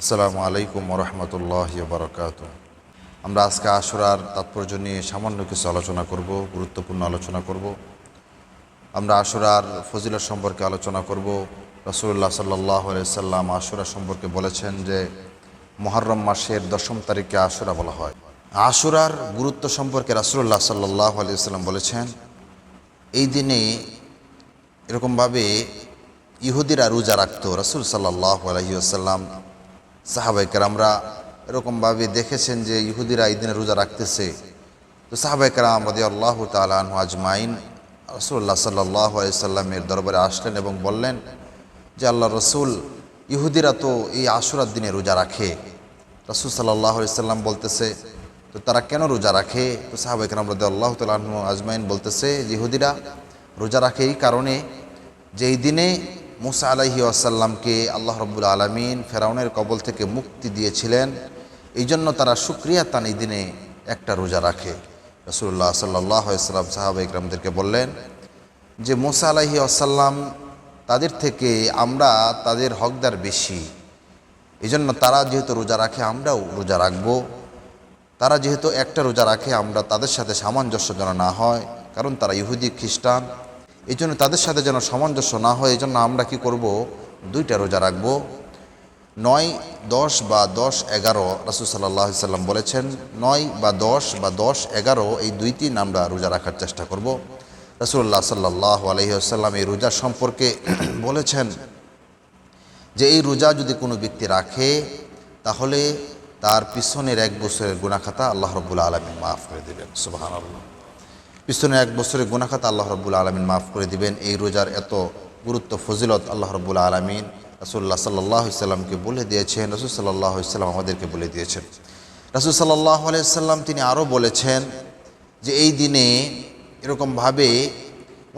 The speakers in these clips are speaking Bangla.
আসসালামু আলাইকুম রহমতুল্লাহ বারকাত আমরা আজকে আশুরার তাৎপর্য নিয়ে সামান্য কিছু আলোচনা করব, গুরুত্বপূর্ণ আলোচনা করব। আমরা আশুরার ফজিলত সম্পর্কে আলোচনা করব। রসুল্লাহ সাল্লাহ সাল্লাম আশুরা সম্পর্কে বলেছেন যে মহরম মাসের দশম তারিখে আশুরা বলা হয়। আশুরার গুরুত্ব সম্পর্কে রাসুল্লাহ সাল্লাহ আলিয়াল্লাম বলেছেন, এই দিনে এরকমভাবে ইহুদিরা রোজা রাখতো। রসুল সাল্লাহ আলহিউসাল্লাম সাহাবাইকার আমরা এরকমভাবে দেখেছেন যে ইহুদিরা এই দিনে রোজা রাখতেছে। তো সাহাবাইকারাম রদি আল্লাহ তালু আজমাইন রসুল্লাহ সাল্লাহ সাল্লামের দরবারে আসলেন এবং বললেন যে আল্লাহ রসুল, ইহুদিরা তো এই আশুরার দিনে রোজা রাখে। রসুল সাল্লাহ সাল্লাম বলতেছে, তো তারা কেন রোজা রাখে? তো সাহাবাইকারাম রদি আল্লাহ তালু আজমাইন বলতেছে যে, ইহুদিরা রোজা রাখে এই কারণে যে এই দিনে মুসা আলাহি আসাল্লামকে আল্লাহ রব্বুল আলমিন ফেরাউনের কবল থেকে মুক্তি দিয়েছিলেন। এই জন্য তারা সুক্রিয়া তান দিনে একটা রোজা রাখে। রসুল্লাহ সাল্লাহ সাহাবা ইকরামদেরকে বললেন যে, মুসা আলাহি আসাল্লাম তাদের থেকে আমরা তাদের হকদার বেশি। এই জন্য তারা যেহেতু রোজা রাখে, আমরাও রোজা রাখব। তারা যেহেতু একটা রোজা রাখে, আমরা তাদের সাথে সামঞ্জস্য যেন না হয়, কারণ তারা ইহুদি, খ্রিস্টান। এই জন্য তাদের সাথে যেন সামঞ্জস্য না হয় এই জন্য আমরা কি করব? দুইটা রোজা রাখব। নয়, দশ বা দশ এগারো, রাসুল সাল্লাহ সাল্লাম বলেছেন, নয় বা দশ বা দশ এগারো, এই দুই তিন আমরা রোজা রাখার চেষ্টা করব। রসুল্লাহ সাল্লাহ আলহিহাসাল্লাম এই রোজা সম্পর্কে বলেছেন যে, এই রোজা যদি কোনো ব্যক্তি রাখে, তাহলে তার পিছনের এক বছরের গুণাখাতা আল্লাহ রব্বুল আলমিন মাফ করে দেবেন। সুবাহান আল্লাহ পিছনের এক বছরের গুনাখাত আল্লাহ রব্বুল আলমিন মাফ করে দিবেন। এই রোজার এত গুরুত্ব, ফজিলত আল্লাহ রব্বুল আলমিন রসুল্লাহ সাল্লাহ সাল্লামকে বলে দিয়েছেন, রসুল সাল্লাহ সাল্লাম আমাদেরকে বলে দিয়েছেন। রসুল সাল্লাহ সাল্লাম তিনি আরও বলেছেন যে এই দিনে এরকমভাবে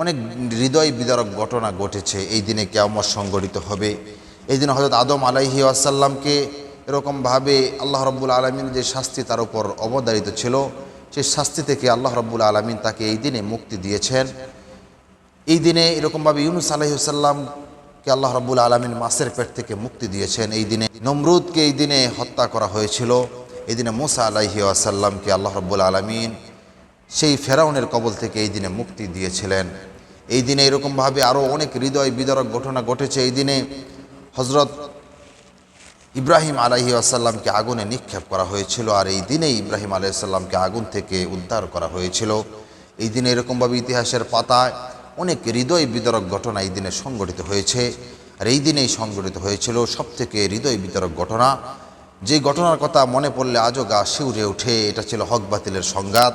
অনেক হৃদয় বিদারক ঘটনা ঘটেছে। এই দিনে কেমন সংগঠিত হবে। এই দিনে হজরত আদম আলাইহি আসাল্লামকে এরকমভাবে আল্লাহ রব্বুল আলমিন যে শাস্তি তার উপর অবদারিত ছিল। সেই শাস্তি থেকে আল্লাহ রব্বুল আলমিন তাকে এই দিনে মুক্তি দিয়েছেন। এই দিনে এরকমভাবে ইউনুস আলাইসাল্লামকে আল্লাহ রব্বুল আলমিন মাসের পেট থেকে মুক্তি দিয়েছেন। এই দিনে নমরুদকে এই দিনে হত্যা করা হয়েছিল। এই দিনে মুসা আলাইহি আসাল্লামকে আল্লাহ রব্বুল আলমিন সেই ফেরাউনের কবল থেকে এই দিনে মুক্তি দিয়েছিলেন। এই দিনে এরকমভাবে আরও অনেক হৃদয় বিদারক ঘটনা ঘটেছে। এই দিনে হজরত ইব্রাহিম আলাহি আসাল্লামকে আগুনে নিক্ষেপ করা হয়েছিল, আর এই দিনেই ইব্রাহিম আলাইসাল্লামকে আগুন থেকে উদ্ধার করা হয়েছিল। এই দিনে এরকমভাবে ইতিহাসের পাতায় অনেক হৃদয় বিতরক ঘটনা এই দিনে সংগঠিত হয়েছে। আর এই দিনেই সংগঠিত হয়েছিল সবথেকে হৃদয় বিতরক ঘটনা। যে ঘটনার কথা মনে পড়লে আজও গা শিউরে ওঠে, এটা ছিল হক বাতিলের সংঘাত।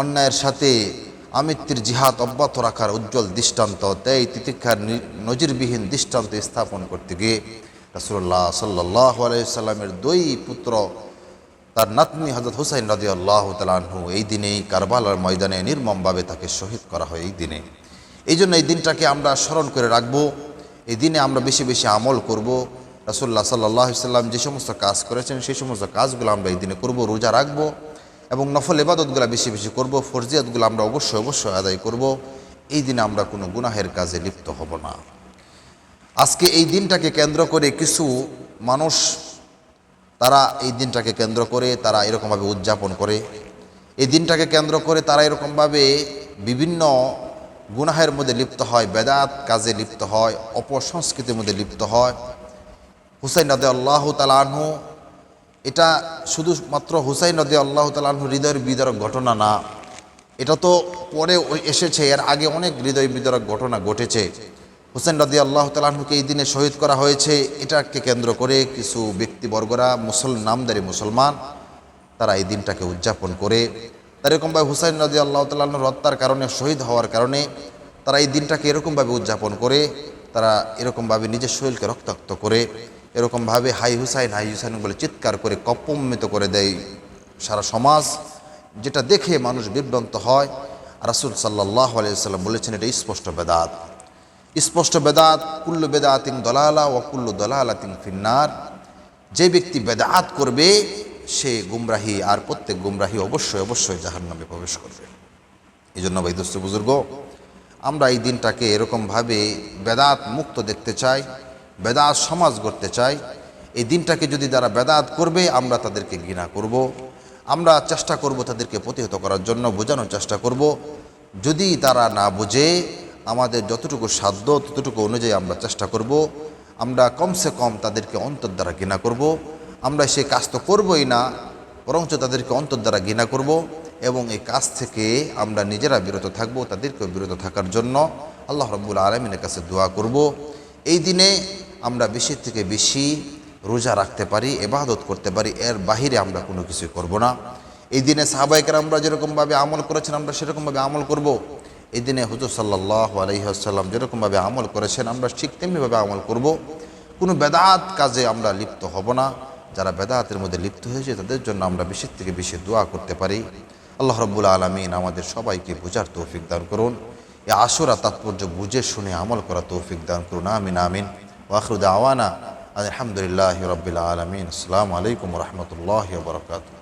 অন্যায়ের সাথে আমিত্তির জিহাদ অব্যাহত রাখার উজ্জ্বল দৃষ্টান্ত তাই তিতিক্ষার নজিরবিহীন দৃষ্টান্ত স্থাপন করতে গিয়ে রাসুল্লাহ সাল্লাহ আলাইসাল্লামের দুই পুত্র, তার নাতনি হজরত হুসাইন রাজি আল্লাহ তালাহু এই দিনেই কারবালার ময়দানে নির্মমভাবে তাকে শহীদ করা হয় এই দিনে। এই জন্য এই দিনটাকে আমরা স্মরণ করে রাখব, এই দিনে আমরা বেশি বেশি আমল করব। রাসুল্লাহ সাল্লাহ সাল্লাম যে সমস্ত কাজ করেছেন, সেই সমস্ত কাজগুলো আমরা এই দিনে করব, রোজা রাখব এবং নফল এবাদতগুলো বেশি বেশি করব, ফরজিয়াতগুলো আমরা অবশ্যই অবশ্যই আদায় করব। এই দিনে আমরা কোনো গুনাহের কাজে লিপ্ত হব না। আজকে এই দিনটাকে কেন্দ্র করে কিছু মানুষ, তারা এই দিনটাকে কেন্দ্র করে, তারা এরকমভাবে উদযাপন করে। এই দিনটাকে কেন্দ্র করে তারা এরকমভাবে বিভিন্ন গুনাহের মধ্যে লিপ্ত হয়, বেদাত কাজে লিপ্ত হয়, অপসংস্কৃতির মধ্যে লিপ্ত হয়। হুসাইন রাদে আল্লাহ তালাহু এটা শুধুমাত্র হুসাইন নদী আল্লাহ তালাহু হৃদয়ের বিদারক ঘটনা না, এটা তো পরে এসেছে, এর আগে অনেক হৃদয় বিদারক ঘটনা ঘটেছে। হুসেন রাদি আল্লাহ তালাহুকে এই দিনে শহীদ করা হয়েছে। এটাকে কেন্দ্র করে কিছু ব্যক্তিবর্গরা, মুসল মুসলমান, তারা এই দিনটাকে উদযাপন করে। তার এরকমভাবে হুসাইন রাজি আল্লাহ তাল্লাহর হত্যার কারণে, শহীদ হওয়ার কারণে তারা এই দিনটাকে এরকমভাবে উদযাপন করে, তারা এরকমভাবে নিজের শরীরকে রক্তাক্ত করে এরকমভাবে হাই হুসাইন হাই হুসাইন বলে চিৎকার করে কপম্মিত করে দেয় সারা সমাজ, যেটা দেখে মানুষ বিভ্রান্ত হয়। রাসুল সাল্লাহ আলিয়াল্লাম বলেছেন, এটা স্পষ্ট বেদাত। স্পষ্ট বেদাত, কুল্লু বেদাতিং দলালা ও কুল্লু দলালাতিং ফিন্নার। যে ব্যক্তি বেদাত করবে, সে গুমরাহি আর প্রত্যেক গুমরাহি অবশ্যই অবশ্যই জাহান নামে প্রবেশ করবে। এই জন্য ভাই দোস্ত বুজুর্গ, আমরা এই দিনটাকে এরকমভাবে বেদাত মুক্ত দেখতে চাই, বেদাত সমাজ গড়তে চাই। এই দিনটাকে যদি তারা বেদাত করবে, আমরা তাদেরকে ঘৃণা করব। আমরা চেষ্টা করব তাদেরকে প্রতিহত করার জন্য, বোঝানোর চেষ্টা করব। যদি তারা না বোঝে আমাদের যতটুকু সাধ্য, ততটুকু অনুযায়ী আমরা চেষ্টা করব। আমরা কমসে কম তাদেরকে অন্তর দ্বারা ঘৃণা করব। আমরা সেই কাজ তো করবই না, বরঞ্চ তাদেরকে অন্তর দ্বারা ঘৃণা করব এবং এই কাজ থেকে আমরা নিজেরা বিরত থাকব, তাদেরকেও বিরত থাকার জন্য আল্লাহ রব্বুল আলমিনের কাছে দোয়া করব। এই দিনে আমরা বেশি থেকে বেশি রোজা রাখতে পারি এবাদত করতে পারি, এর বাহিরে আমরা কোনো কিছু করব না। এই দিনে সাহাবাইকার আমরা যেরকমভাবে আমল করেছেন, আমরা সেরকমভাবে আমল করব। এই দিনে হুজুর সাল্লাহ আলহিহাসাল্লাম যেরকমভাবে আমল করেছেন, আমরা ঠিক তেমনিভাবে আমল করব। কোনো বেদাত কাজে আমরা লিপ্ত হব না। যারা বেদাতের মধ্যে লিপ্ত হয়েছে, তাদের জন্য আমরা বেশি থেকে বেশি দোয়া করতে পারি। আল্লাহ রব্বুল আলমিন আমাদের সবাইকে বোঝার তৌফিক দান করুন। এ আসরা তাৎপর্য বুঝে শুনে আমল করা তৌফিক দান করুন। আমিন আমিন। ওয়াখরুদ আওয়ানা আলহামদুলিল্লাহ রবিল আলমিন। আসসালামু আলাইকুম রহমতুল্লাহ বরকাত